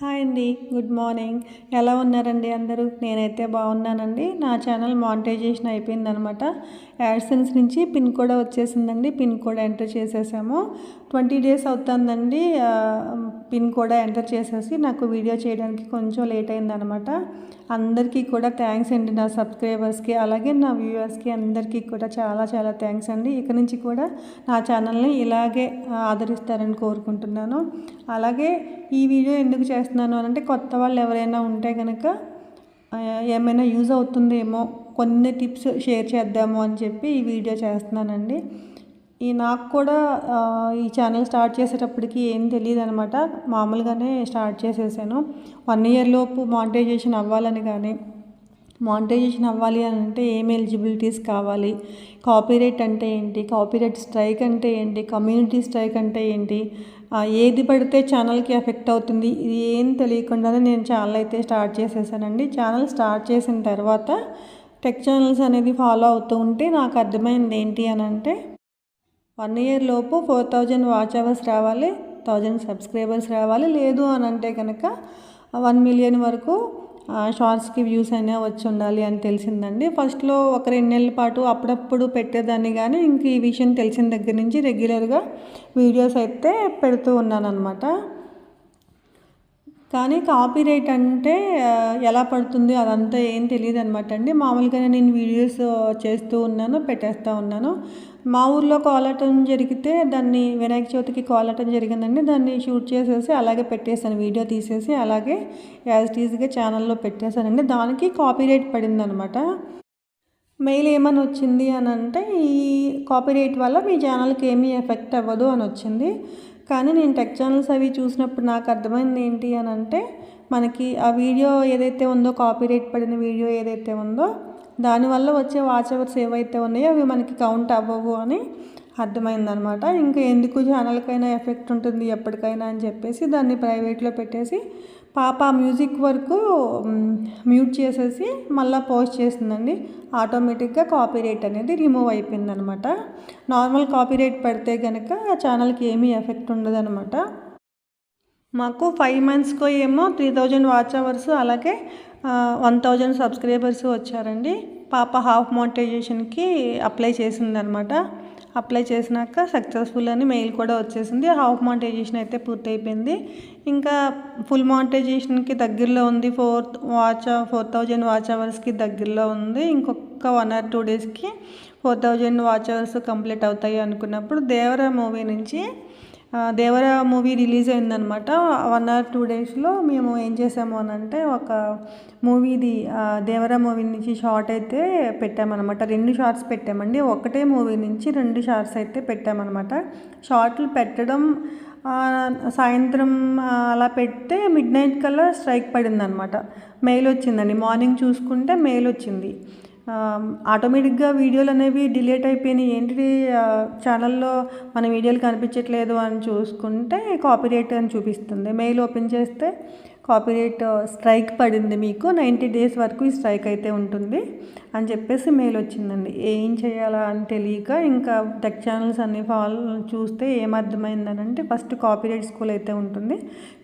Hi అండి good morning. ఎలా ఉన్నారండి అందరూ? నేనైతే బాగున్నానండి. నా ఛానల్ మానిటైజేషన్ అయిపోయిందనమాట. యాడ్సెన్స్ నుంచి పిన్ కూడా వచ్చేసిందండి. పిన్ కోడ్ ఎంటర్ చేసేసాము. ట్వంటీ డేస్ అవుతుందండి. పిన్ కూడా ఎంటర్ చేసేసి నాకు వీడియో చేయడానికి కొంచెం లేట్ అయిందనమాట. అందరికీ కూడా థ్యాంక్స్ అండి నా సబ్స్క్రైబర్స్కి అలాగే నా వ్యూవర్స్కి అందరికీ కూడా చాలా చాలా థ్యాంక్స్ అండి. ఇక నుంచి కూడా నా ఛానల్ని ఇలాగే ఆదరిస్తారని కోరుకుంటున్నాను. అలాగే ఈ వీడియో ఎందుకు చేస్తున్నాను అని అంటే కొత్త వాళ్ళు ఎవరైనా ఉంటే కనుక ఏమైనా యూజ్ అవుతుందేమో కొన్ని టిప్స్ షేర్ చేద్దాము అని చెప్పి ఈ వీడియో చేస్తున్నానండి. ఈ నాకు కూడా ఈ ఛానల్ స్టార్ట్ చేసేటప్పటికి ఏం తెలియదు అనమాట మామూలుగానే స్టార్ట్ చేసేసాను. వన్ ఇయర్ లోపు మానిటైజేషన్ అవ్వాలని కానీ మానిటైజేషన్ అవ్వాలి అని అంటే ఏం ఎలిజిబిలిటీస్ కావాలి? కాపీరైట్ అంటే ఏంటి? కాపీరైట్ స్ట్రైక్ అంటే ఏంటి? కమ్యూనిటీ స్ట్రైక్ అంటే ఏంటి? ఏది పడితే ఛానల్కి ఎఫెక్ట్ అవుతుంది? ఇది ఏం తెలియకుండానే నేను ఛానల్ అయితే స్టార్ట్ చేసేసానండి. ఛానల్ స్టార్ట్ చేసిన తర్వాత టెక్ ఛానల్స్ అనేది ఫాలో అవుతూ ఉంటే నాకు అర్థమైంది ఏంటి అని అంటే వన్ ఇయర్ లోపు ఫోర్ థౌజండ్ వాచ్ అవర్స్ రావాలి థౌజండ్ సబ్స్క్రైబర్స్ రావాలి. లేదు అని అంటే కనుక వన్ మిలియన్ వరకు షార్ట్స్కి వ్యూస్ అయినా వచ్చి ఉండాలి అని తెలిసిందండి. ఫస్ట్లో ఒక రెండు నెలల పాటు అప్పుడప్పుడు పెట్టేదాన్ని కానీ ఇంక ఈ విషయం తెలిసిన దగ్గర నుంచి రెగ్యులర్గా వీడియోస్ అయితే పెడుతూ ఉన్నాను అనమాట కానీ కాపీరైట్ అంటే ఎలా పడుతుంది అదంతా ఏం తెలియదు అనమాట అండి. మామూలుగానే నేను వీడియోస్ చేస్తూ ఉన్నాను పెట్టేస్తూ ఉన్నాను. మా ఊర్లో కోలాటం జరిగితే దాన్ని వినాయక చవితికి కోలాటం జరిగిందండి. దాన్ని షూట్ చేసేసి అలాగే పెట్టేశాను. వీడియో తీసేసి అలాగే యాజ్ టీజ్గా ఛానల్లో పెట్టేశానండి. దానికి కాపీరైట్ పడింది అనమాట మెయిల్ ఏమని వచ్చింది అని అంటే ఈ కాపీరైట్ వల్ల మీ ఛానల్కి ఏమీ ఎఫెక్ట్ అవ్వదు అని వచ్చింది. కానీ నేను టెక్ ఛానల్స్ అవి చూసినప్పుడు నాకు అర్థమైంది ఏంటి అని అంటే మనకి ఆ వీడియో ఏదైతే ఉందో కాపీరైట్ పడిన వీడియో ఏదైతే ఉందో దానివల్ల వచ్చే వాచ్ అవర్స్ ఏవైతే ఉన్నాయో అవి మనకి కౌంట్ అవ్వవు అని అర్థమైందనమాట. ఇంకా ఎందుకు ఛానల్కైనా ఎఫెక్ట్ ఉంటుంది ఎప్పటికైనా అని చెప్పేసి దాన్ని ప్రైవేట్లో పెట్టేసి పాప మ్యూజిక్ వరకు మ్యూట్ చేసేసి మళ్ళీ పోస్ట్ చేసిందండి. ఆటోమేటిక్గా కాపీరైట్ అనేది రిమూవ్ అయిపోయిందనమాట. నార్మల్ నార్మల్ కాపీరైట్ పెడితే కనుక ఛానల్కి ఏమీ ఎఫెక్ట్ ఉండదనమాట. మాకు ఫైవ్ మంత్స్కో ఏమో త్రీ థౌజండ్ వాచ్ అవర్స్ అలాగే వన్ థౌజండ్ సబ్స్క్రైబర్స్ వచ్చారండి. పాప హాఫ్ మోనిటైజేషన్కి అప్లై చేసిందనమాట అప్లై చేసినాక సక్సెస్ఫుల్ అని మెయిల్ కూడా వచ్చేసింది. హాఫ్ మోనిటైజేషన్ అయితే పూర్తయిపోయింది. ఇంకా ఫుల్ మోనిటైజేషన్కి దగ్గరలో ఉంది. Four watch four thousand watch అవర్స్కి దగ్గరలో ఉంది. ఇంకొక వన్ ఆర్ టూ డేస్కి four thousand watch hours complete అవుతాయి అనుకున్నప్పుడు దేవర మూవీ నుంచి దేవర మూవీ రిలీజ్ అయిందనమాట వన్ ఆర్ టూ డేస్లో మేము ఏం చేసాము అని అంటే ఒక మూవీది దేవర మూవీ నుంచి షార్ట్ అయితే పెట్టామన్నమాట. రెండు షార్ట్స్ పెట్టామండి. ఒకటే మూవీ నుంచి రెండు షార్ట్స్ అయితే పెట్టామన్నమాట. షార్ట్లు పెట్టడం సాయంత్రం అలా పెడితే మిడ్ నైట్ కల్లా స్ట్రైక్ పడిందనమాట మెయిల్ వచ్చిందండి. మార్నింగ్ చూసుకుంటే మెయిల్ వచ్చింది. ఆటోమేటిక్గా వీడియోలు అనేవి డిలీట్ అయిపోయినాయి. ఏంటి ఛానల్లో మన వీడియోలు కనిపించట్లేదు అని చూసుకుంటే కాపీరైట్ అని చూపిస్తుంది. మెయిల్ ఓపెన్ చేస్తే కాపీరైట్ స్ట్రైక్ పడింది మీకు. నైంటీ డేస్ వరకు ఈ స్ట్రైక్ అయితే ఉంటుంది అని చెప్పేసి మెయిల్ వచ్చిందండి. ఏం చేయాలా అని తెలియక ఇంకా టెక్ ఛానల్స్ అన్ని ఫాలో చూస్తే ఏమర్థమైందనంటే ఫస్ట్ కాపీరైట్ స్కూల్ అయితే ఉంటుంది.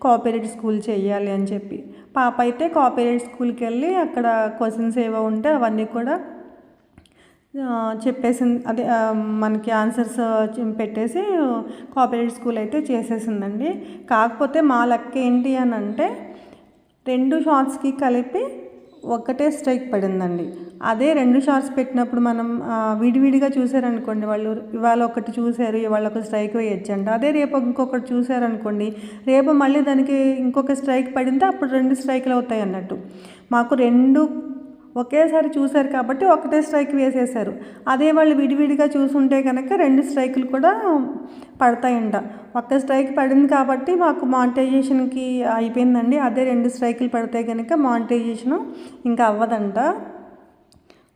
కాపీరైట్ స్కూల్ చేయాలి అని చెప్పి. పాప అయితే కాపీరైట్ స్కూల్కి వెళ్ళి అక్కడ క్వశ్చన్స్ ఏవో ఉంటే అవన్నీ కూడా చెప్పేసింది. అదే మనకి ఆన్సర్స్ పెట్టేసి కాపీరైట్ స్కూల్ అయితే చేసేసిందండి. కాకపోతే మా లక్ ఏంటి అని అంటే రెండు షార్ట్స్కి కలిపి ఒకటే స్ట్రైక్ పడిందండి. అదే రెండు షార్ట్స్ పెట్టినప్పుడు మనం విడివిడిగా చూసారనుకోండి వాళ్ళు ఇవాళ ఒకటి చూశారు ఇవాళ ఒక స్ట్రైక్ వేయచ్చండి అదే రేపు ఇంకొకటి చూసారనుకోండి రేపు మళ్ళీ దానికి ఇంకొక స్ట్రైక్ పడింటే అప్పుడు రెండు స్ట్రైక్లు అవుతాయి అన్నట్టు. మాకు రెండు ఒకేసారి చూశారు కాబట్టి ఒకటే స్ట్రైక్ వేసేశారు. అదే వాళ్ళు విడివిడిగా చూసుంటే కనుక రెండు స్ట్రైకులు కూడా పడతాయంట. ఒక్క స్ట్రైక్ పడింది కాబట్టి మాకు మానిటైజేషన్కి అయిపోయిందండి. అదే రెండు స్ట్రైకులు పడితే కనుక మానిటైజేషన్ ఇంకా అవ్వదంట.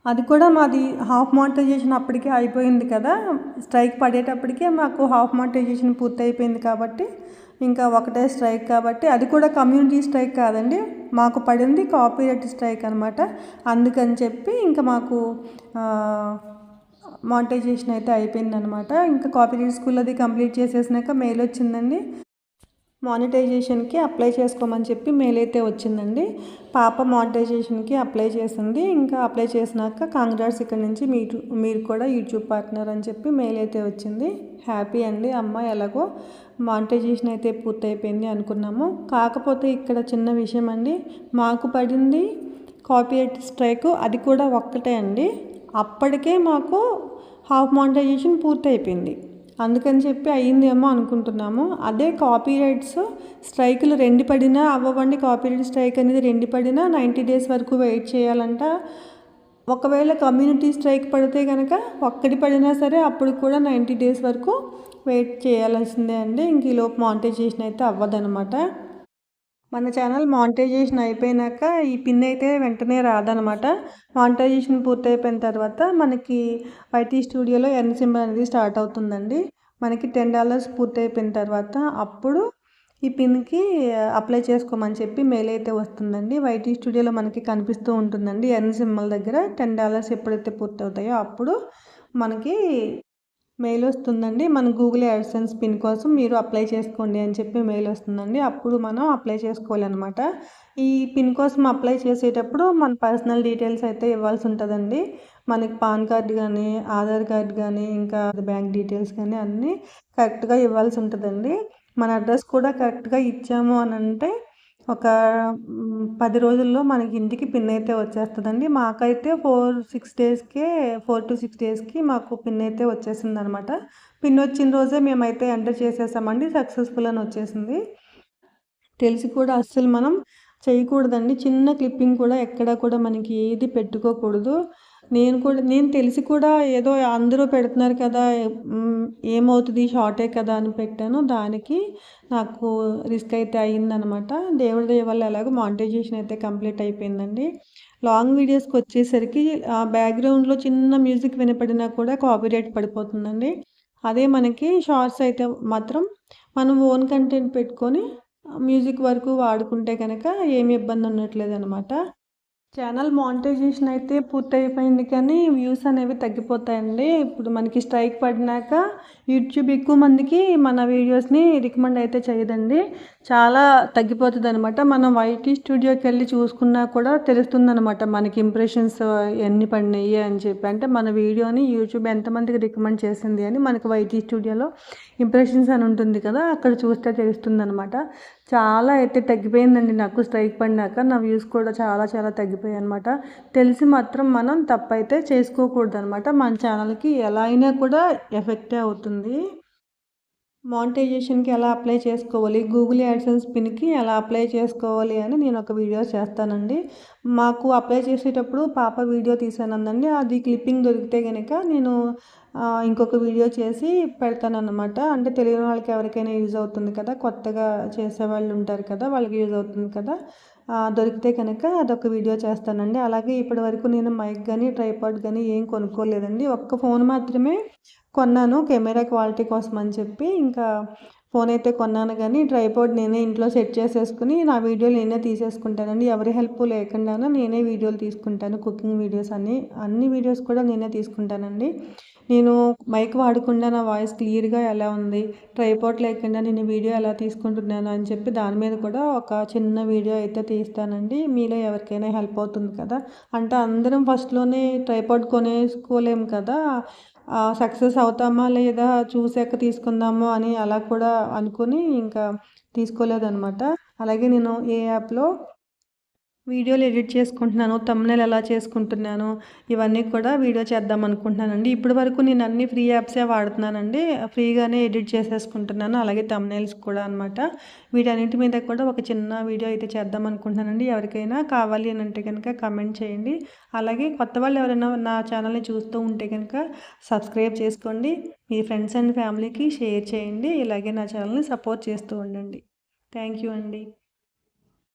అది కూడా మాది హాఫ్ మానిటైజేషన్ అప్పటికే అయిపోయింది కదా. స్ట్రైక్ పడేటప్పటికే మాకు హాఫ్ మానిటైజేషన్ పూర్తి అయిపోయింది కాబట్టి ఇంకా ఒకటే స్ట్రైక్ కాబట్టి అది కూడా కమ్యూనిటీ స్ట్రైక్ కాదండి. మాకు పడింది కాపీరైట్ స్ట్రైక్ అనమాట అందుకని చెప్పి ఇంకా మాకు మానిటైజేషన్ అయితే అయిపోయిందనమాట ఇంకా కాపీరైట్ స్కూల్ అది కంప్లీట్ చేసేసినాక మెయిల్ వచ్చిందండి. మానిటైజేషన్కి అప్లై చేసుకోమని చెప్పి మెయిల్ అయితే వచ్చిందండి. పాప మానిటైజేషన్కి అప్లై చేసింది. ఇంకా అప్లై చేసినాక కాంగ్రాట్స్ ఇక్కడ నుంచి మీరు మీరు కూడా యూట్యూబ్ పార్ట్నర్ అని చెప్పి మెయిల్ అయితే వచ్చింది. హ్యాపీ అండి అమ్మ ఎలాగో. మానిటైజేషన్ అయితే పూర్తయిపోయింది అనుకున్నాము. కాకపోతే ఇక్కడ చిన్న విషయం అండి. మాకు పడింది కాపీరైట్ స్ట్రైక్ అది కూడా ఒక్కటే అండి. అప్పటికే మాకు హాఫ్ మానిటైజేషన్ పూర్తయిపోయింది. అందుకని చెప్పి అయ్యిందేమో అనుకుంటున్నాము. అదే కాపీరైట్స్ స్ట్రైకులు రెండు పడినా అవ్వండి కాపీరైట్ స్ట్రైక్ అనేది రెండు పడినా నైంటీ డేస్ వరకు వెయిట్ చేయాలంట. ఒకవేళ కమ్యూనిటీ స్ట్రైక్ పడితే కనుక ఒక్కటి పడినా సరే అప్పుడు కూడా నైంటీ డేస్ వరకు వెయిట్ చేయాల్సిందే అండి. ఇంక ఈలోపు మానిటైజేషన్ అయితే అవ్వదనమాట మన ఛానల్ మానిటైజేషన్ అయిపోయినాక ఈ పిన్ అయితే వెంటనే రాదనమాట మానిటైజేషన్ పూర్తయిపోయిన తర్వాత మనకి వైటీ స్టూడియోలో ఎన్ సింబల్ అనేది స్టార్ట్ అవుతుందండి. మనకి టెన్ డాలర్స్ పూర్తయిపోయిన తర్వాత అప్పుడు ఈ పిన్కి అప్లై చేసుకోమని చెప్పి మెయిల్ అయితే వస్తుందండి. వైటీ స్టూడియోలో మనకి కనిపిస్తూ ఉంటుందండి. ఎన్ సింబల్ దగ్గర టెన్ డాలర్స్ ఎప్పుడైతే పూర్తవుతాయో అప్పుడు మనకి మెయిల్ వస్తుందండి. మన గూగుల్ యాడ్సెన్స్ పిన్ కోసం మీరు అప్లై చేసుకోండి అని చెప్పి మెయిల్ వస్తుందండి. అప్పుడు మనం అప్లై చేసుకోవాలన్నమాట. ఈ పిన్ కోసం అప్లై చేసేటప్పుడు మన పర్సనల్ డీటెయిల్స్ అయితే ఇవ్వాల్సి ఉంటుందండి. మనకి పాన్ కార్డ్ కానీ ఆధార్ కార్డ్ కానీ ఇంకా బ్యాంక్ డీటెయిల్స్ కానీ అన్నీ కరెక్ట్గా ఇవ్వాల్సి ఉంటుందండి. మన అడ్రస్ కూడా కరెక్ట్గా ఇచ్చాము అని అంటే ఒక పది రోజుల్లో మనకి ఇంటికి పిన్ అయితే వచ్చేస్తుందండి. మాకైతే ఫోర్ సిక్స్ డేస్కే ఫోర్ టు సిక్స్ డేస్కి మాకు పిన్ అయితే వచ్చేసింది అనమాట పిన్ వచ్చిన రోజే మేమైతే ఎంటర్ చేసేసామండి. సక్సెస్ఫుల్ అని వచ్చేసింది. తెలిసి కూడా అస్సలు మనం చేయకూడదండి. చిన్న క్లిప్పింగ్ కూడా ఎక్కడ కూడా మనకి ఏది పెట్టుకోకూడదు. నేను కూడా నేను తెలిసి కూడా ఏదో అందరూ పెడుతున్నారు కదా ఏమవుతుంది షార్టే కదా అని పెట్టాను. దానికి నాకు రిస్క్ అయితే అయ్యిందనమాట. దేవుడి దయ వల్ల ఎలాగో మానిటైజేషన్ అయితే కంప్లీట్ అయిపోయిందండి. లాంగ్ వీడియోస్కి వచ్చేసరికి ఆ బ్యాక్గ్రౌండ్లో చిన్న మ్యూజిక్ వినపడినా కూడా కాపీరేట్ పడిపోతుందండి. అదే మనకి షార్ట్స్ అయితే మాత్రం మనం ఓన్ కంటెంట్ పెట్టుకొని మ్యూజిక్ వరకు వాడుకుంటే కనుక ఏమి ఇబ్బంది ఉండట్లేదు అనమాట ఛానల్ మానిటైజేషన్ అయితే పూర్తయిపోయింది కానీ వ్యూస్ అనేవి తగ్గిపోతాయండి. ఇప్పుడు మనకి స్ట్రైక్ పడినాక యూట్యూబ్ ఎక్కువ మందికి మన వీడియోస్ని రికమెండ్ అయితే చేయదండి. చాలా తగ్గిపోతుంది అనమాట మనం వైటీ స్టూడియోకి వెళ్ళి చూసుకున్నా కూడా తెలుస్తుంది అనమాట మనకి ఇంప్రెషన్స్ ఎన్ని పడినాయి అని చెప్పి. అంటే మన వీడియోని యూట్యూబ్ ఎంతమందికి రికమెండ్ చేసింది అని మనకి వైటీ స్టూడియోలో ఇంప్రెషన్స్ అని ఉంటుంది కదా అక్కడ చూస్తే తెలుస్తుంది అనమాట చాలా అయితే తగ్గిపోయిందండి నాకు స్ట్రైక్ పడినాక. నా వ్యూస్ కూడా చాలా చాలా తగ్గిపోయింది అయిపోయాయి అనమాట తెలిసి మాత్రం మనం తప్పైతే చేసుకోకూడదు అనమాట మన ఛానల్కి ఎలా అయినా కూడా ఎఫెక్టే అవుతుంది. మానిటైజేషన్కి ఎలా అప్లై చేసుకోవాలి? గూగుల్ యాడ్సెన్స్ పిన్కి ఎలా అప్లై చేసుకోవాలి అని నేను ఒక వీడియో చేస్తానండి. మాకు అప్లై చేసేటప్పుడు పాప వీడియో తీసానందండి అది క్లిప్పింగ్ దొరికితే కనుక నేను ఇంకొక వీడియో చేసి పెడతానన్నమాట. అంటే తెలియని వాళ్ళకి ఎవరికైనా యూజ్ అవుతుంది కదా? కొత్తగా చేసే వాళ్ళు ఉంటారు కదా? వాళ్ళకి యూజ్ అవుతుంది కదా? దొరికితే కనుక అదొక వీడియో చేస్తానండి. అలాగే ఇప్పటి వరకు నేను మైక్ కానీ ట్రైపాడ్ కానీ ఏం కొనుక్కోలేదండి. ఒక్క ఫోన్ మాత్రమే కొన్నాను. కెమెరా క్వాలిటీ కోసం అని చెప్పి ఇంకా ఫోన్ అయితే కొన్నాను కానీ ట్రైపోర్డ్ నేనే ఇంట్లో సెట్ చేసేసుకుని నా వీడియోలు నేనే తీసేసుకుంటానండి. ఎవరి హెల్ప్ లేకుండా నేనే వీడియోలు తీసుకుంటాను. కుకింగ్ వీడియోస్ అన్ని అన్ని వీడియోస్ కూడా నేనే తీసుకుంటానండి. నేను మైక్ వాడకుండా నా వాయిస్ క్లియర్గా ఎలా ఉంది ట్రైపోర్ట్ లేకుండా నేను వీడియో ఎలా తీసుకుంటున్నాను అని చెప్పి దాని మీద కూడా ఒక చిన్న వీడియో అయితే తీస్తానండి. మీలో ఎవరికైనా హెల్ప్ అవుతుంది కదా. అంటే అందరం ఫస్ట్లోనే ట్రైపోర్ట్ కొనేసుకోలేము కదా. సక్సెస్ అవుతామా లేదా చూసాక తీసుకుందాము అని అలా కూడా అనుకుని ఇంకా తీసుకోలేదనమాట అలాగే నేను ఏ యాప్లో వీడియోలు ఎడిట్ చేసుకుంటున్నాను తమ్నెల్ ఎలా చేసుకుంటున్నాను ఇవన్నీ కూడా వీడియో చేద్దాం అనుకుంటున్నానండి. ఇప్పటి వరకు నేను అన్ని ఫ్రీ యాప్సే వాడుతున్నానండి. ఫ్రీగానే ఎడిట్ చేసేసుకుంటున్నాను అలాగే తమ్నెల్స్ కూడా అనమాట వీటన్నింటి మీద కూడా ఒక చిన్న వీడియో అయితే చేద్దాం అనుకుంటున్నానండి. ఎవరికైనా కావాలి అని అంటే కనుక కమెంట్ చేయండి. అలాగే కొత్త వాళ్ళు ఎవరైనా నా ఛానల్ని చూస్తూ ఉంటే కనుక సబ్స్క్రైబ్ చేసుకోండి. మీ ఫ్రెండ్స్ అండ్ ఫ్యామిలీకి షేర్ చేయండి. ఇలాగే నా ఛానల్ని సపోర్ట్ చేస్తూ ఉండండి. థ్యాంక్ యూ అండి.